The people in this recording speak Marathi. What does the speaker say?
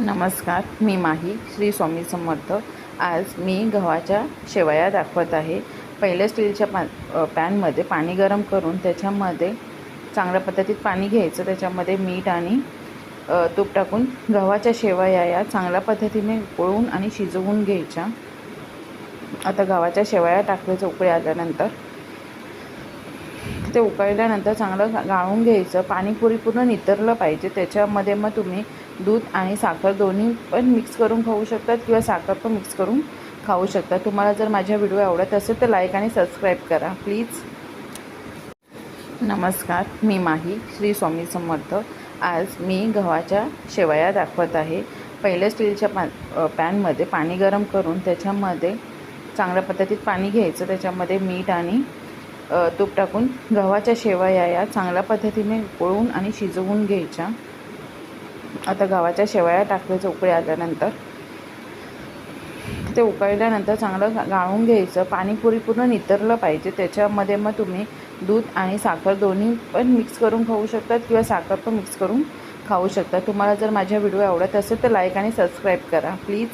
नमस्कार मी माही श्री स्वामी समर्थ. आज मी गव्हाच्या शेवया दाखवत आहे. पहिल्या स्टीलच्या पा पॅनमध्ये पाणी गरम करून त्याच्यामध्ये चांगल्या पद्धतीत पाणी घ्यायचं. त्याच्यामध्ये मीठ आणि तूप टाकून गव्हाच्या शेवया या चांगल्या पद्धतीने उकळून आणि शिजवून घ्यायच्या. आता गव्हाच्या शेवया टाकायचं उकळी आल्यानंतर ते उकळल्यानंतर चांगलं गाळून घ्यायचं. पाणीपुरी पूर्ण नितरलं पाहिजे. त्याच्यामध्ये मग तुम्ही दूध आणि साखर दोन्ही पण मिक्स करून खाऊ शकतात किंवा साखर पण मिक्स करून खाऊ शकता. तुम्हाला जर माझ्या व्हिडिओ आवडत असेल तर लाईक आणि सबस्क्राईब करा. प्लीज नमस्कार. मी माही श्री स्वामी समर्थ. आज मी गव्हाच्या शेवया दाखवत आहे. पहिल्या स्टीलच्या पा पॅनमध्ये पाणी गरम करून त्याच्यामध्ये चांगल्या पद्धतीत पाणी घ्यायचं. त्याच्यामध्ये मीठ आणि तूप टाकून गव्हाच्या शेवया या चांगल्या पद्धतीने उकळून आणि शिजवून घ्यायच्या. आता गव्हाच्या शेवया टाकायचं उकळी आल्यानंतर ते उकळल्यानंतर चांगलं गा- गाळून घ्यायचं. पाणीपुरी पूर्ण नितरलं पाहिजे. त्याच्यामध्ये मग तुम्ही दूध आणि साखर दोन्ही पण मिक्स करून खाऊ शकतात किंवा साखर पण मिक्स करून खाऊ शकता. तुम्हाला जर माझ्या व्हिडिओ आवडत असेल तर लाईक आणि सबस्क्राईब करा. प्लीज